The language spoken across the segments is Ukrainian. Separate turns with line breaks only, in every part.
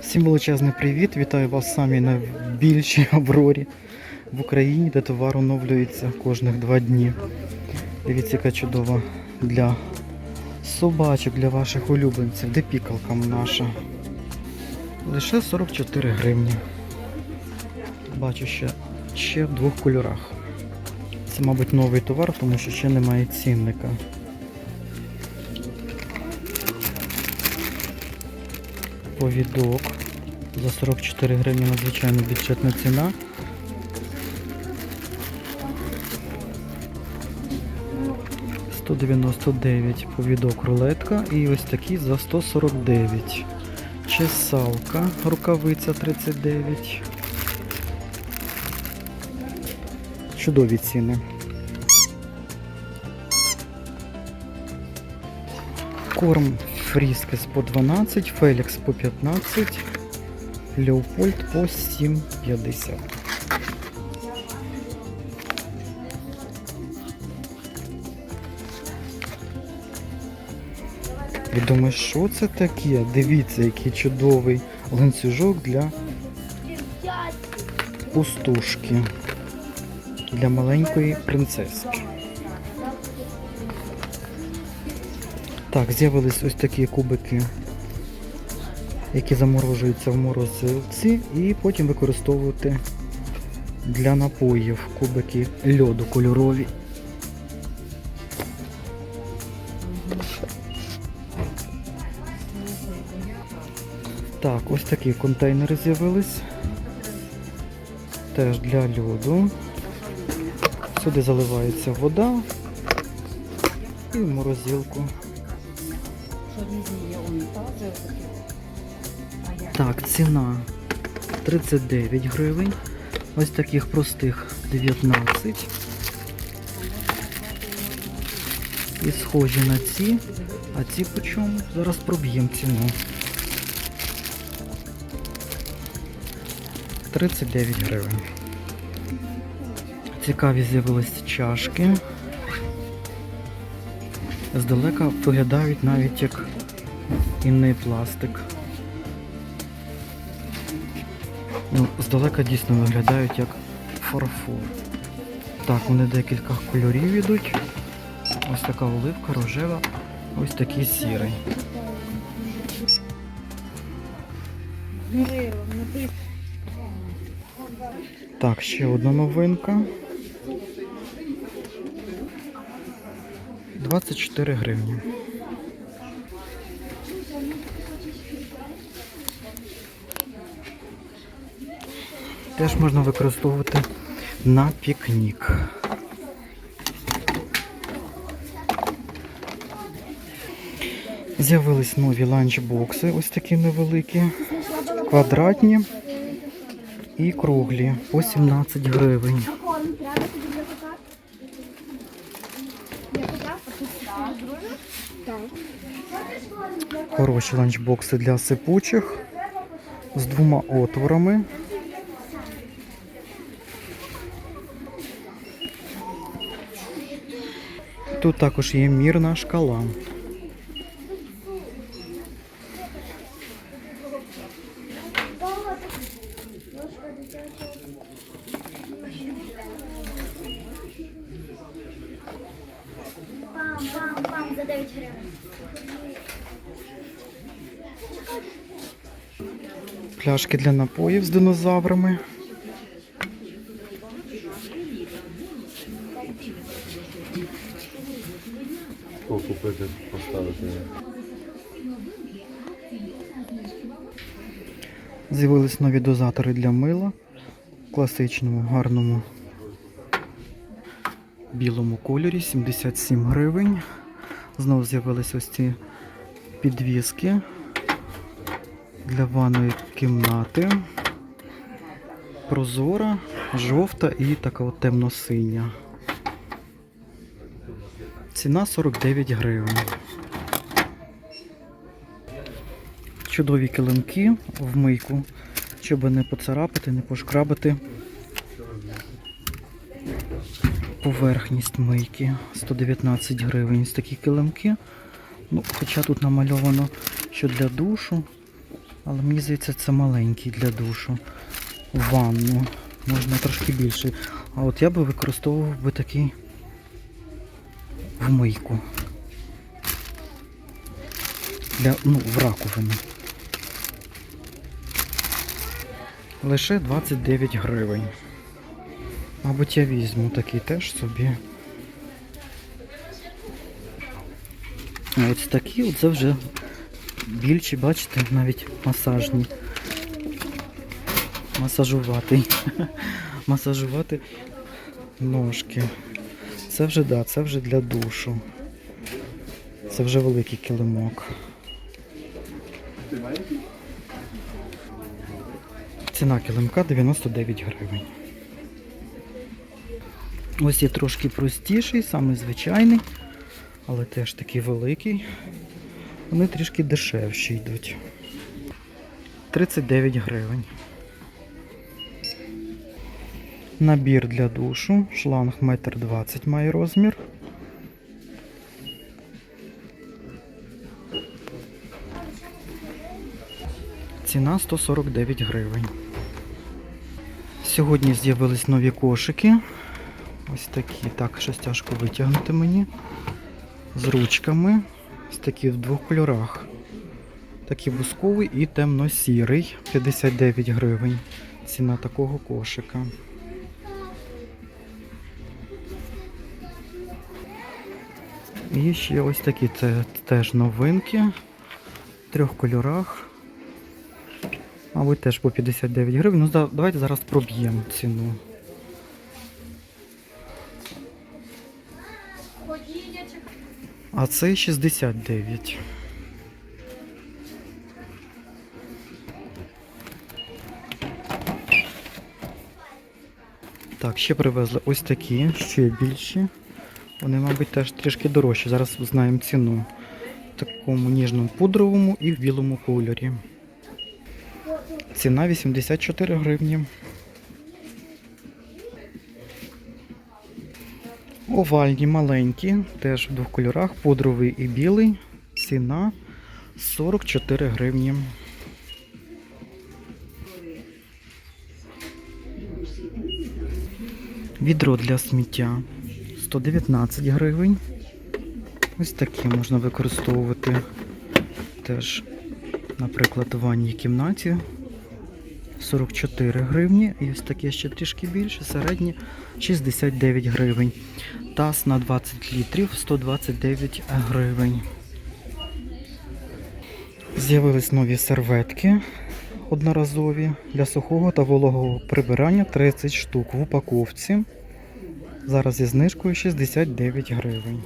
Всім величезний привіт! Вітаю вас в самій найбільшій Аврорі в Україні, де товар оновлюється кожних два дні. Дивіться, яка чудова для собачок, для ваших улюбленців. Де пікалка наша? Лише 44 гривні. Бачу ще, ще в двох кольорах. Це, мабуть, новий товар, тому що ще немає цінника. Повідок за 44 гривні надзвичайно бюджетна ціна. «199 повідок рулетка і ось такі за 149. Чесалка, рукавиця 39. Чудові ціни. Корм Фріскес по 12, Фелікс по 15, Леопольд по 7,50. І думаєш, що це таке? Дивіться, який чудовий ланцюжок для пустушки. Для маленької принцески. Так, з'явились ось такі кубики, які заморожуються в морозилці і потім використовувати для напоїв кубики льоду кольорові. Так, ось такі контейнери з'явились. Теж для льоду. Сюди заливається вода і в морозилку. Так, ціна 39 гривень. Ось таких простих 19. І схожі на ці. А ці по чому? Зараз проб'ємо ціну. 39 гривень. Цікаві з'явились чашки. Здалека виглядають навіть як інний пластик. Ну, здалека дійсно виглядають як фарфор. Так, вони декілька кольорів йдуть. Ось така оливка, рожева, ось такий сірий. Так, ще одна новинка. 24 гривні. Теж можна використовувати на пікнік. З'явились нові ланчбокси, ось такі невеликі, квадратні і круглі по 17 гривень. Хороші ланчбокси для сипучих з двома отворами. Тут також є мірна шкала.
Пам-пам-пам за 9 гривень.
Пляшки для напоїв з динозаврами.
Купити, поставити.
З'явились нові дозатори для мила в класичному, гарному білому кольорі, 77 гривень. Знову з'явились ось ці підвіски для ванної кімнати. Прозора, жовта і така от темно-синя. Ціна 49 гривень. Чудові килимки в мийку, щоб не поцарапати, не пошкрабити поверхність мийки. 119 гривень. Ось такі килимки. Ну, хоча тут намальовано, що для душу. Але мені здається, це маленький для душу. Ванну. Можна трошки більший. А от я би використовував би такий в мийку. Для, ну, в раковину. Лише 29 гривень. Мабуть, я візьму такий теж собі. А ось такі, от це вже більші, бачите, навіть масажні. Масажувати. Масажувати ножки. Це вже, да, це вже для душу. Це вже великий килимок. Ціна килимка 99 гривень. Ось є трошки простіший, самий звичайний, але теж такий великий. Вони трішки дешевші йдуть. 39 гривень. Набір для душу. Шланг 1,20 м має розмір. Ціна 149 гривень. Сьогодні з'явились нові кошики. Ось такі. Так, щось тяжко витягнути мені. З ручками. Ось такі в двох кольорах. Такий бусковий і темно-сірий. 59 гривень. Ціна такого кошика. І ще ось такі це теж новинки. В трьох кольорах. Мабуть, теж по 59 гривень. Ну, давайте зараз проб'ємо ціну. А це 69. Так, ще привезли ось такі, ще більші. Вони, мабуть, теж трішки дорожчі. Зараз знаємо ціну. В такому ніжному пудровому і в білому кольорі. Ціна 84 гривні. Овальні маленькі, теж в двох кольорах, пудровий і білий. Ціна 44 гривні. Відро для сміття 119 гривень. Ось такі можна використовувати теж, наприклад, у ванній кімнаті 44 гривні. І ось таке ще трішки більше, середні 69 гривень. Таз на 20 літрів 129 гривень. З'явились нові серветки одноразові для сухого та вологого прибирання 30 штук в упаковці. Зараз зі знижкою 69 гривень.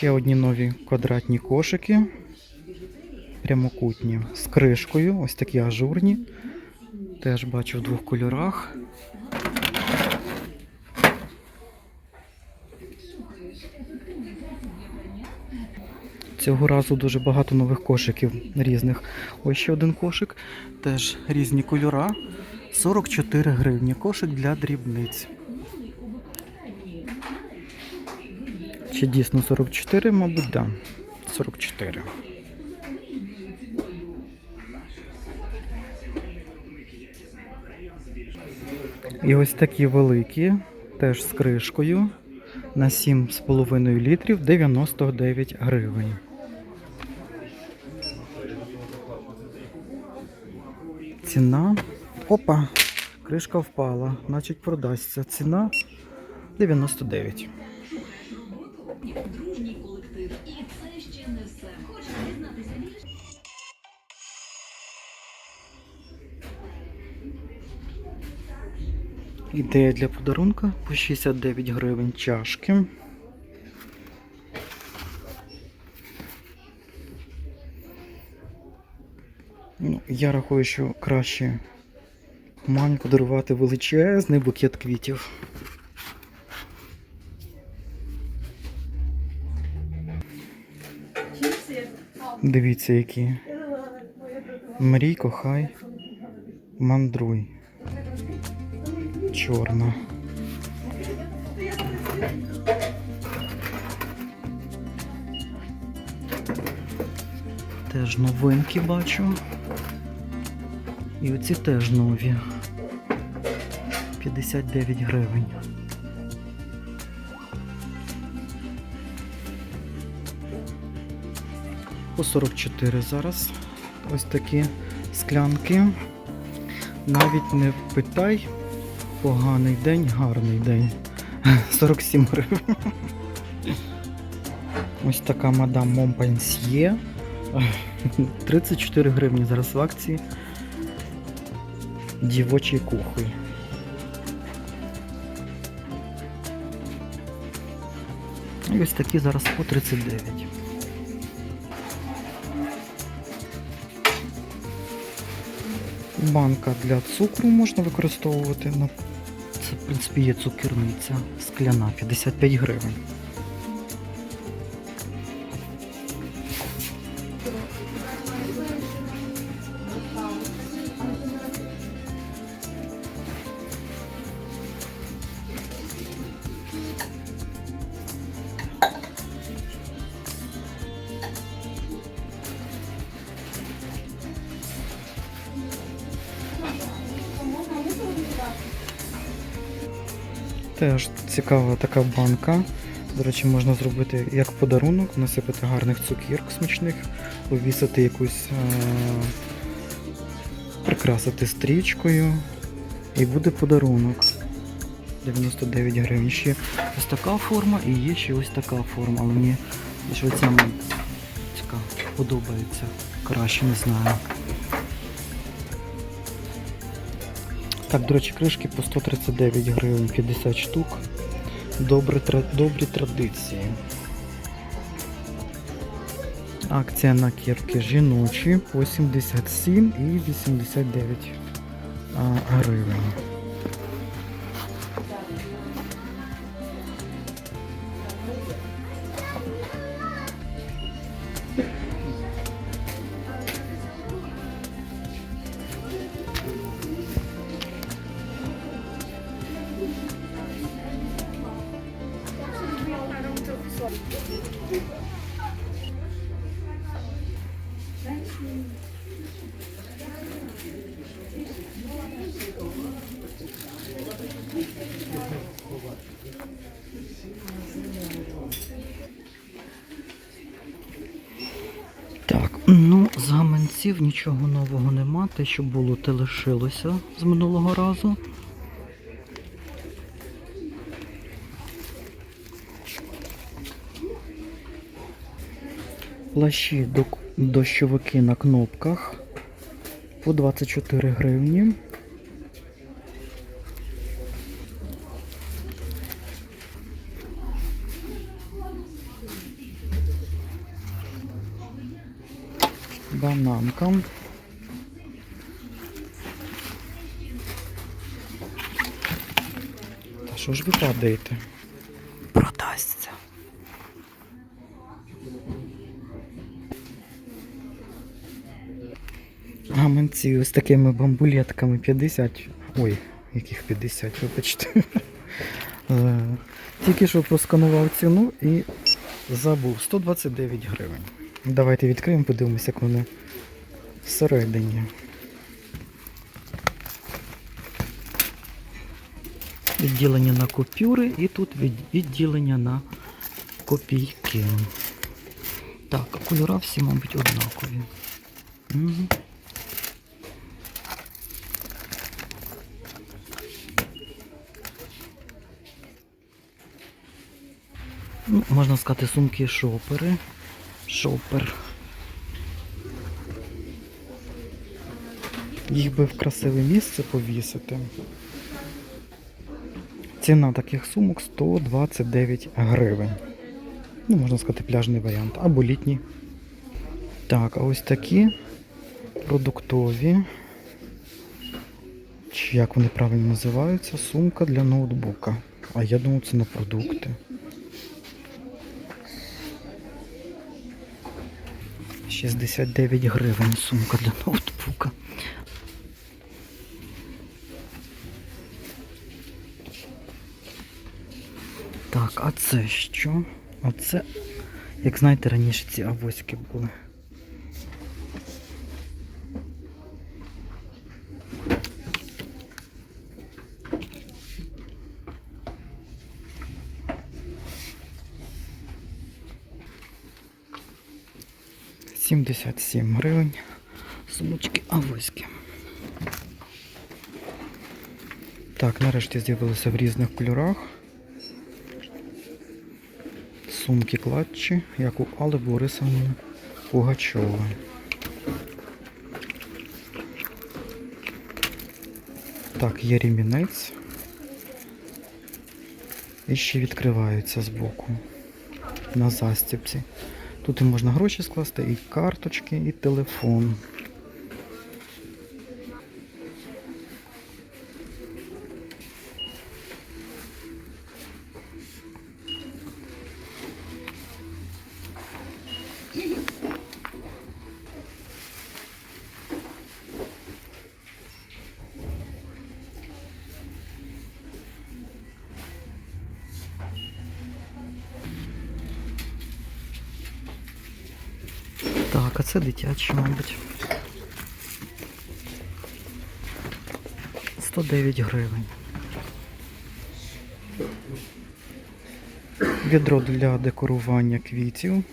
Ще одні нові квадратні кошики. Прямокутні з кришкою, ось такі ажурні. Теж бачу в двох кольорах. Цього разу дуже багато нових кошиків різних. Ось ще один кошик, теж різні кольора. 44 гривні. Кошик для дрібниць. Чи дійсно 44, мабуть, да. 44. І ось такі великі, теж з кришкою. На 7,5 літрів 99 гривень. Ціна. Опа, кришка впала, значить продасться. Ціна 99. Ідея для подарунка по 69 гривень чашки. Ну, я рахую, що краще мамі подарувати величезний букет квітів. Дивіться, які. Мрій, кохай, мандруй чорна. Теж новинки бачу. І оці теж нові. 59 гривень. По 44 зараз. Ось такі склянки. Навіть не питай поганий день, гарний день. 47 гривень. Ось така мадам Монпансьє. 34 гривні зараз в акції. Дівочий кухоль. І ось такі зараз по 39. Банка для цукру можна використовувати. Це, в принципі, є цукерниця скляна 55 гривень. Теж цікава така банка. До речі, можна зробити як подарунок, насипати гарних цукірок смачних, повісити якусь, е- прикрасити стрічкою. І буде подарунок. 99 гривень. Ще ось така форма і є ще ось така форма. Але мені оця подобається. Краще не знаю. Так, до речі, кришки по 139 гривень 50 штук. Добрі, добрі традиції. Акція на кірки жіночі по 77 і 89 гривень. Гаманців нічого нового нема. Те, що було, те лишилося з минулого разу. Плащі дощовики на кнопках по 24 гривні. Бананка. Та що ж ви падаєте? Продасться. Ось такими бамбулетками 50. Ой, яких 50, вибачте. Е, Тільки що просканував ціну і забув 129 гривень. Давайте відкриємо, подивимося, як вони всередині. Відділення на купюри і тут відділення на копійки. Так, кольора всі, мабуть, однакові. Угу. Ну, можна сказати, сумки шопери. Шопер. Їх би в красиве місце повісити. Ціна таких сумок 129 гривень. Ну, можна сказати, пляжний варіант. Або літній. Так, а ось такі продуктові. Чи як вони правильно називаються? Сумка для ноутбука. А я думав, це на продукти. 69 гривень сумка для ноутбука. Так, а це що? Оце, як знаєте, раніше ці авоськи були. 77 гривень. Сумочки авоськи. Так, нарешті з'явилися в різних кольорах. Сумки кладчі, як у Алли Борисовни Пугачової. Так, є рімінець. І ще відкриваються збоку на застібці. Тут і можна гроші скласти, і карточки, і телефон. Так, а це дитячі, мабуть. 109 гривень. Відро для декорування квітів.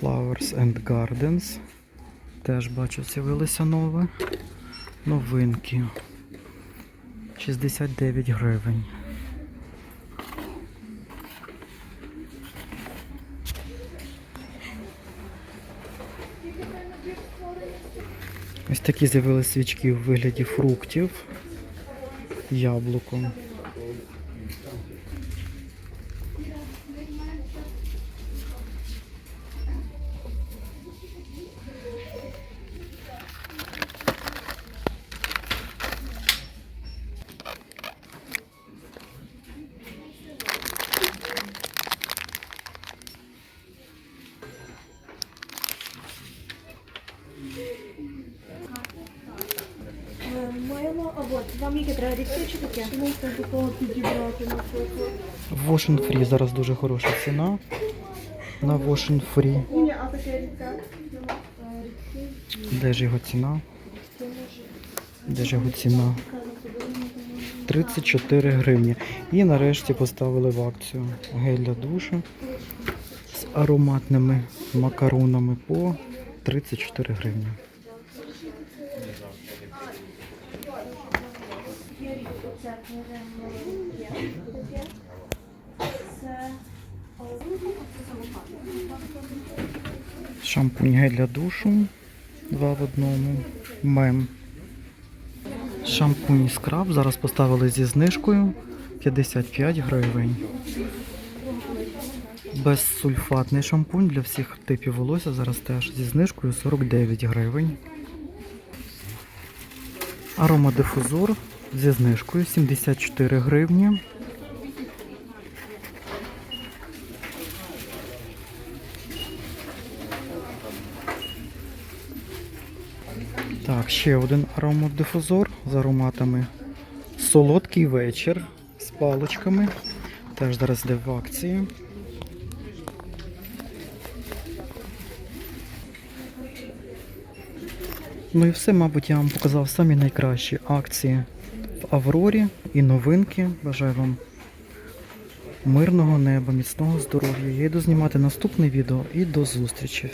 Flowers and Gardens. Теж бачу, з'явилося нове. Новинки. 69 гривень. Такі з'явилися свічки в вигляді фруктів. Яблуко.
От, вам яке треба рідке чи таке? Можете такого підібрати, наприклад.
Wash and Free зараз дуже хороша ціна. На.
Ні, а таке рідке?
Де ж його ціна? Де ж його ціна? 34 гривні. І нарешті поставили в акцію гель для душу з ароматними макаронами по 34 гривні. Шампунь гель для душу. Два в одному. Мем. Шампунь скраб зараз поставили зі знижкою 55 гривень. Безсульфатний шампунь для всіх типів волосся зараз теж зі знижкою 49 гривень. Аромадифузор зі знижкою 74 гривні. Так, ще один аромадифузор з ароматами. Солодкий вечір з паличками. Теж зараз йде в акції. Ну і все, мабуть, я вам показав самі найкращі акції Аврорі і новинки. Бажаю вам мирного неба, міцного здоров'я. Я йду знімати наступне відео і до зустрічі.